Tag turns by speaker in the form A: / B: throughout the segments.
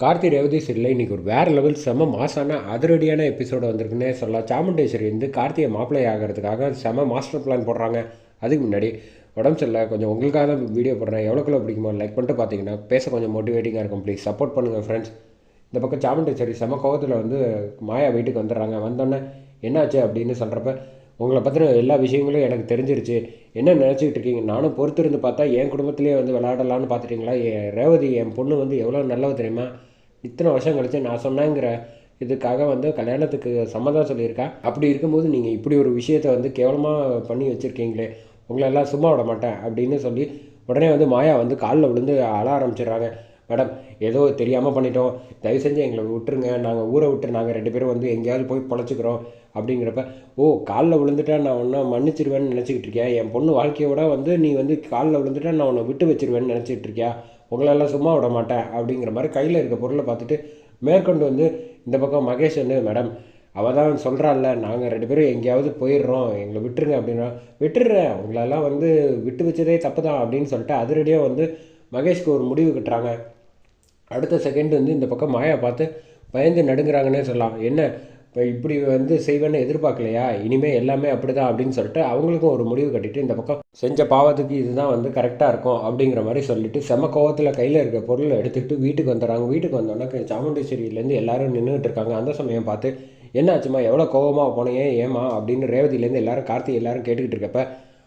A: கார்த்தி ரேவதி சரியில்லை இன்றைக்கி ஒரு வேறு லெவல் செம மாசான அதிரடியான எபிசோடு வந்திருக்குன்னே சொல்லலாம். சாமுண்டேஸ்வரி வந்து கார்த்தியை மாப்பிள்ளை ஆகிறதுக்காக செம மாஸ்டர் பிளான் போடுறாங்க. அதுக்கு முன்னாடி உடம்பு சரியில்லை. கொஞ்சம் உங்களுக்காக தான் வீடியோ போடுறேன். எவ்வளோக்குள்ள பிடிக்குமோ லைக் பண்ணிட்டு பார்த்தீங்கன்னா பேச கொஞ்சம் மோட்டிவேட்டிங்காக இருக்கும். ப்ளீஸ் சப்போர்ட் பண்ணுங்கள் ஃப்ரெண்ட்ஸ் இந்த பக்கம் சாமுண்டேஸ்வரி செம கோவத்தில் வந்து மாயா வீட்டுக்கு வந்துடுறாங்க. வந்தோடனே என்னாச்சு அப்படின்னு சொல்கிறப்ப உங்களை பற்றின எல்லா விஷயங்களும் எனக்கு தெரிஞ்சிருச்சு. என்ன நினச்சிக்கிட்டு இருக்கீங்க? நானும் பொறுத்திருந்து பார்த்தா என் குடும்பத்திலேயே வந்து விளையாடலான்னு பார்த்துட்டிங்களா? என் ரேவதி என் பொண்ணு வந்து எவ்வளோ நல்லவ தெரியுமா? இத்தனை வருஷம் கழிச்சு நான் சொன்னேங்கிற இதுக்காக வந்து கல்யாணத்துக்கு சம்மதம் சொல்லியிருக்கா? அப்படி இருக்கும்போது நீங்கள் இப்படி ஒரு விஷயத்தை வந்து கேவலமாக பண்ணி வச்சுருக்கீங்களே. உங்களெல்லாம் சும்மா விட மாட்டேன் அப்படின்னு சொல்லி உடனே வந்து மாயா வந்து காலில் விழுந்து அழ ஆரம்பிச்சிடுறாங்க. மேடம் ஏதோ தெரியாமல் பண்ணிட்டோம். தயவு செஞ்சு எங்களை விட்டுருங்க. நாங்கள் ஊரை விட்டு நாங்கள் ரெண்டு பேரும் வந்து எங்கேயாவது போய் பொழைச்சிக்கிறோம் அப்படிங்கிறப்ப ஓ காலில் விழுந்துட்டா நான் ஒன்றா மன்னிச்சிருவேன்னு நினச்சிக்கிட்டு இருக்கியா? என் பொண்ணு வாழ்க்கையோட வந்து நீ வந்து காலில் விழுந்துட்டா நான் உன்னை விட்டு வச்சிருவேன்னு நினச்சிக்கிட்டு இருக்கியா? உங்களெல்லாம் சும்மா விட மாட்டேன். அப்படிங்கிற மாதிரி கையில் இருக்க பொருளை பார்த்துட்டு மேற்கொண்டு வந்து இந்த பக்கம் மகேஷ் வந்து மேடம் அவள் தான் சொல்கிறாள்ல நாங்கள் ரெண்டு பேரும் எங்கேயாவது போயிடுறோம். எங்களை விட்டுருங்க அப்படின்னா விட்டுடுறேன். உங்களெல்லாம் வந்து விட்டு வச்சதே தப்பு தான் அப்படின்னு சொல்லிட்டு அதிரடியாக வந்து மகேஷ்க்கு ஒரு முடிவு கட்டுறாங்க. அடுத்த செகண்ட் வந்து இந்த பக்கம் மாயா பார்த்து பயந்து நடுங்கிறாங்கன்னே சொல்லலாம். என்ன? இப்போ இப்படி வந்து செய்வேன்னு எதிர்பார்க்கலையா? இனிமேல் எல்லாமே அப்படி தான் அப்படின்னு சொல்லிட்டு அவங்களுக்கும் ஒரு முடிவு கட்டிட்டு இந்த பக்கம் செஞ்ச பாவத்துக்கு இதுதான் வந்து கரெக்டாக இருக்கும் அப்படிங்கிற மாதிரி சொல்லிட்டு செம கோவத்தில் கையில் இருக்க பொருளை எடுத்துக்கிட்டு வீட்டுக்கு வந்துடுறாங்க. வீட்டுக்கு வந்தோன்னா சாமுண்டேஸ்வரியிலேருந்து எல்லாரும் நின்றுட்டு இருக்காங்க. அந்த சமயம் பார்த்து என்னாச்சும்மா? எவ்வளோ கோவமாக போனீங்க ஏமா அப்படின்னு ரேவதியிலேருந்து எல்லாரும் கார்த்தி எல்லாரும் கேட்டுக்கிட்டு இருக்கப்ப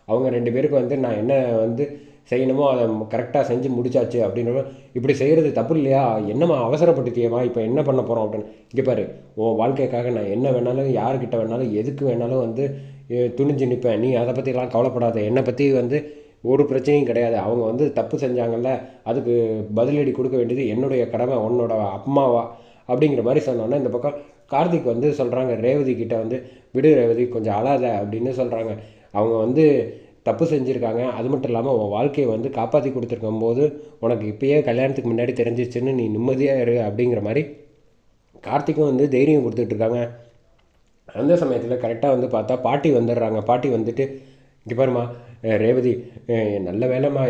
A: அவங்க ரெண்டு பேருக்கு வந்து நான் என்ன வந்து செய்யணுமோ அதை கரெக்டாக செஞ்சு முடிச்சாச்சு அப்படின்னு இப்படி செய்கிறது தப்பு இல்லையா? என்னம்மா அவசரப்படுத்தியம்மா இப்போ என்ன பண்ண போகிறோம் அப்படின்னு. இங்கே பாரு உன் வாழ்க்கைக்காக நான் என்ன வேணாலும் யாருக்கிட்ட வேணாலும் எதுக்கு வேணாலும் வந்து துணிஞ்சு நிற்பேன் நீ அதை பற்றிலாம் கவலைப்படாத. என்னை பற்றி வந்து ஒரு பிரச்சனையும் கிடையாது. அவங்க வந்து தப்பு செஞ்சாங்கல்ல அதுக்கு பதிலடி கொடுக்க வேண்டியது என்னுடைய கடமை உன்னோட அம்மாவா? அப்படிங்கிற மாதிரி சொன்னோன்னே இந்த பக்கம் கார்த்திக் வந்து சொல்கிறாங்க ரேவதி கிட்ட வந்து விடு ரேவதி கொஞ்சம் அழாத அப்படின்னு சொல்கிறாங்க அவங்க வந்து தப்பு செஞ்சுருக்காங்க. அது மட்டும் இல்லாமல் உன் வாழ்க்கையை வந்து காப்பாற்றி கொடுத்துருக்கும் போது உனக்கு இப்போயே கல்யாணத்துக்கு முன்னாடி தெரிஞ்சிச்சுன்னு நீ நிம்மதியாக இரு அப்படிங்கிற மாதிரி கார்த்திக்கும் வந்து தைரியம் கொடுத்துட்ருக்காங்க அந்த சமயத்தில் கரெக்டாக வந்து பார்த்தா பாட்டி வந்துடுறாங்க. பாட்டி வந்துட்டு இங்கே பாருமா ரேவதி நல்ல வேலைம்மா.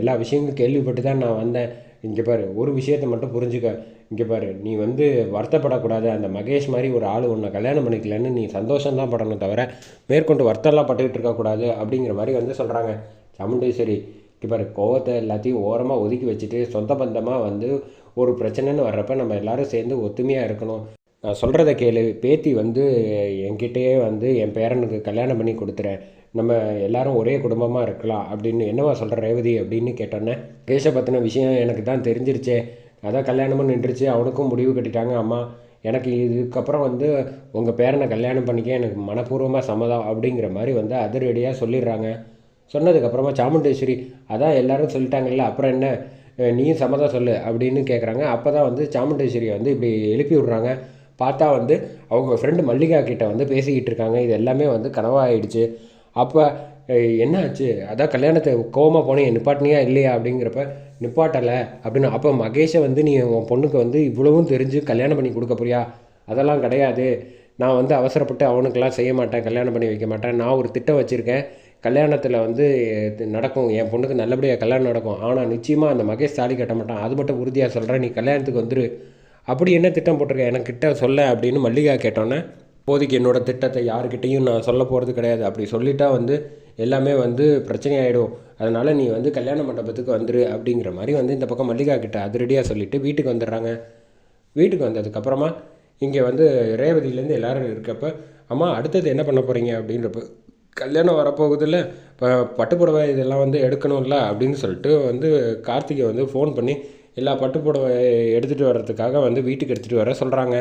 A: எல்லா விஷயங்களும் கேள்விப்பட்டு தான் நான் வந்தேன். இங்கே பாரு ஒரு விஷயத்த மட்டும் புரிஞ்சுக்க. இங்கே பாரு நீ வந்து வருத்தப்படக்கூடாது. அந்த மகேஷ் மாதிரி ஒரு ஆள் உன்னை கல்யாணம் பண்ணிக்கலன்னு நீ சந்தோஷம்தான் படணும் தவிர மேற்கொண்டு வருத்தம்லாம் பட்டுக்கிட்டு இருக்கக்கூடாது அப்படிங்கிற மாதிரி வந்து சொல்கிறாங்க சமுண்டேஸ்வரி இங்கே பாரு கோவத்தை எல்லாத்தையும் ஓரமாக ஒதுக்கி வச்சுட்டு சொந்த பந்தமாக வந்து ஒரு பிரச்சனைன்னு வர்றப்ப நம்ம எல்லோரும் சேர்ந்து ஒத்துமையாக இருக்கணும். நான் சொல்கிறத கேளு. பேத்தி வந்து என்கிட்டயே வந்து என் பேரனுக்கு கல்யாணம் பண்ணி கொடுத்துறேன். நம்ம எல்லாரும் ஒரே குடும்பமாக இருக்கலாம் அப்படின்னு என்னவா சொல்கிற ரேவதி அப்படின்னு கேட்டோன்னே கேஷை பற்றின விஷயம் எனக்கு தான் தெரிஞ்சிருச்சே. அதான் கல்யாணமும் நின்றுச்சு. அவனுக்கும் முடிவு கட்டிட்டாங்க அம்மா. எனக்கு இதுக்கப்புறம் வந்து உங்கள் பேரனை கல்யாணம் பண்ணிக்க எனக்கு மனப்பூர்வமாக சம்மதம் அப்படிங்கிற மாதிரி வந்து அதிரடியாக சொல்லிடுறாங்க. சொன்னதுக்கப்புறமா சாமுண்டேஸ்வரி அதான் எல்லாரும் சொல்லிட்டாங்கல்ல. அப்புறம் என்ன? நீயும் சம்மதம் சொல்லு அப்படின்னு கேட்குறாங்க அப்போ தான் வந்து சாமுண்டேஸ்வரியை வந்து இப்படி எழுப்பி விட்றாங்க. பார்த்தா வந்து அவங்க ஃப்ரெண்டு மல்லிகா கிட்ட வந்து பேசிக்கிட்டு இருக்காங்க. இது எல்லாமே வந்து கனவாகிடுச்சு அப்போ என்ன ஆச்சு அதான் கல்யாணத்தை கோவமாக போனேன் நிப்பாட்டினியா இல்லையா அப்படிங்கிறப்ப நிப்பாட்டலை அப்படின்னு அப்போ மகேஷை வந்து நீ உன் பொண்ணுக்கு வந்து இவ்வளவும் தெரிஞ்சு கல்யாணம் பண்ணி கொடுக்க போறியா? அதெல்லாம் கிடையாது. நான் வந்து அவசரப்பட்டு அவனுக்கெல்லாம் செய்ய மாட்டேன் கல்யாணம் பண்ணி வைக்க மாட்டேன். நான் ஒரு திட்டம் வச்சுருக்கேன். கல்யாணத்தில் வந்து நடக்கும். என் பொண்ணுக்கு நல்லபடியாக கல்யாணம் நடக்கும். ஆனால் நிச்சயமாக அந்த மகேஷ் தாலி கட்ட மாட்டான். அது மட்டும் உறுதியாக சொல்கிறேன் நீ கல்யாணத்துக்கு வந்துரு. அப்படி என்ன திட்டம் போட்டிருக்க? எனக்கிட்ட சொல்ல அப்படின்னு மல்லிகா கேட்டோன்னே இப்போதைக்கு என்னோடய திட்டத்தை யாருக்கிட்டேயும் நான் சொல்ல போகிறது கிடையாது. அப்படி சொல்லிட்டா வந்து எல்லாமே வந்து பிரச்சனை ஆகிடும் அதனால் நீ வந்து கல்யாண மண்டபத்துக்கு வந்துரு அப்படிங்கிற மாதிரி வந்து இந்த பக்கம் மல்லிகா கிட்ட அதிரடியாக சொல்லிவிட்டு வீட்டுக்கு வந்துடுறாங்க. வீட்டுக்கு வந்ததுக்கப்புறமா இங்கே வந்து ரேவதியிலேருந்து எல்லோரும் இருக்கப்போ அம்மா அடுத்தது என்ன பண்ண போகிறீங்க அப்படின்றப்ப கல்யாணம் வரப்போகுதில்ல. இப்போ பட்டுப்புடவை இதெல்லாம் வந்து எடுக்கணும்ல? அப்படின்னு சொல்லிட்டு வந்து கார்த்திகை வந்து ஃபோன் பண்ணி எல்லா பட்டுப்புடவை எடுத்துகிட்டு வர்றதுக்காக வந்து வீட்டுக்கு எடுத்துகிட்டு வர சொல்கிறாங்க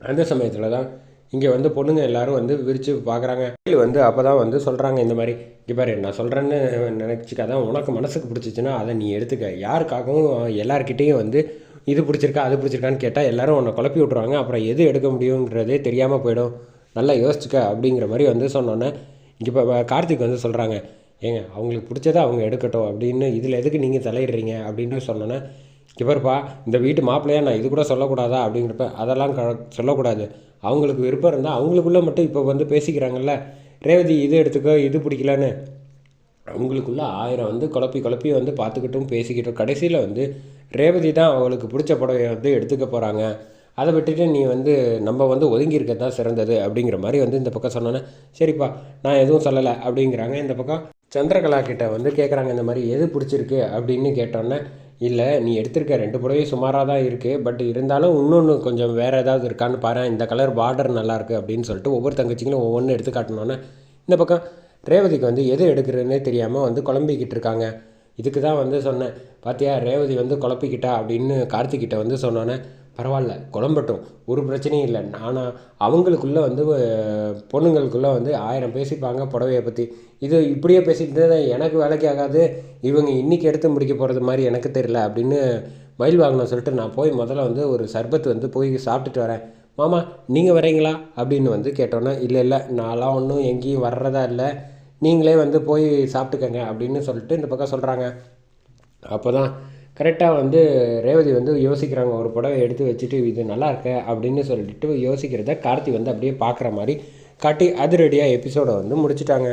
A: அந்த சமயத்தில் தான் இங்கே வந்து பொண்ணுங்க எல்லாரும் வந்து விரித்து பார்க்குறாங்க வந்து அப்போ தான் வந்து சொல்கிறாங்க இந்த மாதிரி. இங்கே பாரு நான் சொல்கிறேன்னு நினச்சிக்காதான் உனக்கு மனசுக்கு பிடிச்சிச்சின்னா அதை நீ எடுத்துக்க. யாருக்காகவும் எல்லாருக்கிட்டேயும் வந்து இது பிடிச்சிருக்கா அது பிடிச்சிருக்கான்னு கேட்டால் எல்லோரும் உன்னை குழப்பி விட்ருவாங்க அப்புறம் எது எடுக்க முடியுங்கிறதே தெரியாமல் போயிடும். நல்லா யோசிச்சுக்க அப்படிங்கிற மாதிரி வந்து சொன்னோன்னே இங்கே இப்போ கார்த்திக் வந்து சொல்கிறாங்க ஏங்க அவங்களுக்கு பிடிச்சதை அவங்க எடுக்கட்டும் அப்படின்னு இதில் எதுக்கு நீங்கள் தலையிடுறீங்க அப்படின்னு சொன்னோன்னே இவர்ப்பா இந்த வீட்டு மாப்பிள்ளையா நான் இது கூட சொல்லக்கூடாதா அப்படிங்கிறப்ப அதெல்லாம் க சொல்லக்கூடாது. அவங்களுக்கு விருப்பம் இருந்தால் அவங்களுக்குள்ளே மட்டும் இப்போ வந்து பேசிக்கிறாங்கல்ல ரேவதி இது எடுத்துக்கோ இது பிடிக்கலன்னு. அவங்களுக்குள்ள ஆயிரம் வந்து குழப்பி குழப்பி வந்து பார்த்துக்கிட்டும் பேசிக்கிட்டும் கடைசியில் வந்து ரேவதி தான் அவளுக்கு பிடிச்ச புடவையை வந்து எடுத்துக்க போகிறாங்க அதை விட்டுட்டு நீ வந்து நம்ம வந்து ஒதுங்கி இருக்க தான் சிறந்தது அப்படிங்கிற மாதிரி வந்து இந்த பக்கம் சொன்னோன்னே சரிப்பா நான் எதுவும் சொல்லலை அப்படிங்கிறாங்க. இந்த பக்கம் சந்திரகலா கிட்ட வந்து கேட்குறாங்க இந்த மாதிரி எது பிடிச்சிருக்கு அப்படின்னு கேட்டோன்னே இல்லை நீ எடுத்திருக்க ரெண்டு புடவையும் சுமாராக தான் இருக்குது பட் இருந்தாலும் இன்னொன்று கொஞ்சம் வேறு ஏதாவது இருக்கான்னு பாரு. இந்த கலர் பார்டர் நல்லாயிருக்கு அப்படின்னு சொல்லிட்டு ஒவ்வொரு தங்கச்சிங்களும் ஒவ்வொன்று எடுத்து காட்டினோன்னே இந்த பக்கம் ரேவதிக்கு வந்து எது எடுக்கிறதுனே தெரியாமல் வந்து குழம்பிக்கிட்டு இருக்காங்க. இதுக்கு தான் வந்து சொன்னேன். பார்த்தியா ரேவதி வந்து குழப்பிக்கிட்டா அப்படின்னு கார்த்திக்கிட்ட வந்து சொன்னோன்னே பரவாயில்ல குழம்பட்டும். ஒரு பிரச்சனையும் இல்லை. ஆனால் அவங்களுக்குள்ளே வந்து பொண்ணுங்களுக்குள்ளே வந்து ஆயிரம் பேசிப்பாங்க புடவையை பற்றி இது இப்படியே பேசிட்டு தான் எனக்கு வேலைக்கு ஆகாது இவங்க இன்றைக்கி எடுத்து முடிக்க போகிறது மாதிரி எனக்கு தெரியல அப்படின்னு மயில் வாங்கின சொல்லிட்டு நான் போய் முதல்ல வந்து ஒரு சர்பத் வந்து போய் சாப்பிட்டுட்டு வரேன். மாமா நீங்கள் வரீங்களா? அப்படின்னு வந்து கேட்டோன்னே இல்லை இல்லை நான்லாம் ஒன்றும் எங்கேயும் வர்றதா இல்லை. நீங்களே வந்து போய் சாப்பிட்டுக்கங்க அப்படின்னு சொல்லிட்டு இந்த பக்கம் சொல்கிறாங்க அப்போ தான் கரெக்டாக வந்து ரேவதி வந்து யோசிக்கிறாங்க ஒரு புடவை எடுத்து வச்சுட்டு இது நல்லா இருக்க அப்படின்னு சொல்லிட்டு யோசிக்கிறத கார்த்தி வந்து அப்படியே பார்க்குற மாதிரி காட்டி அதிரடியாக எபிசோடை வந்து முடிச்சிட்டாங்க.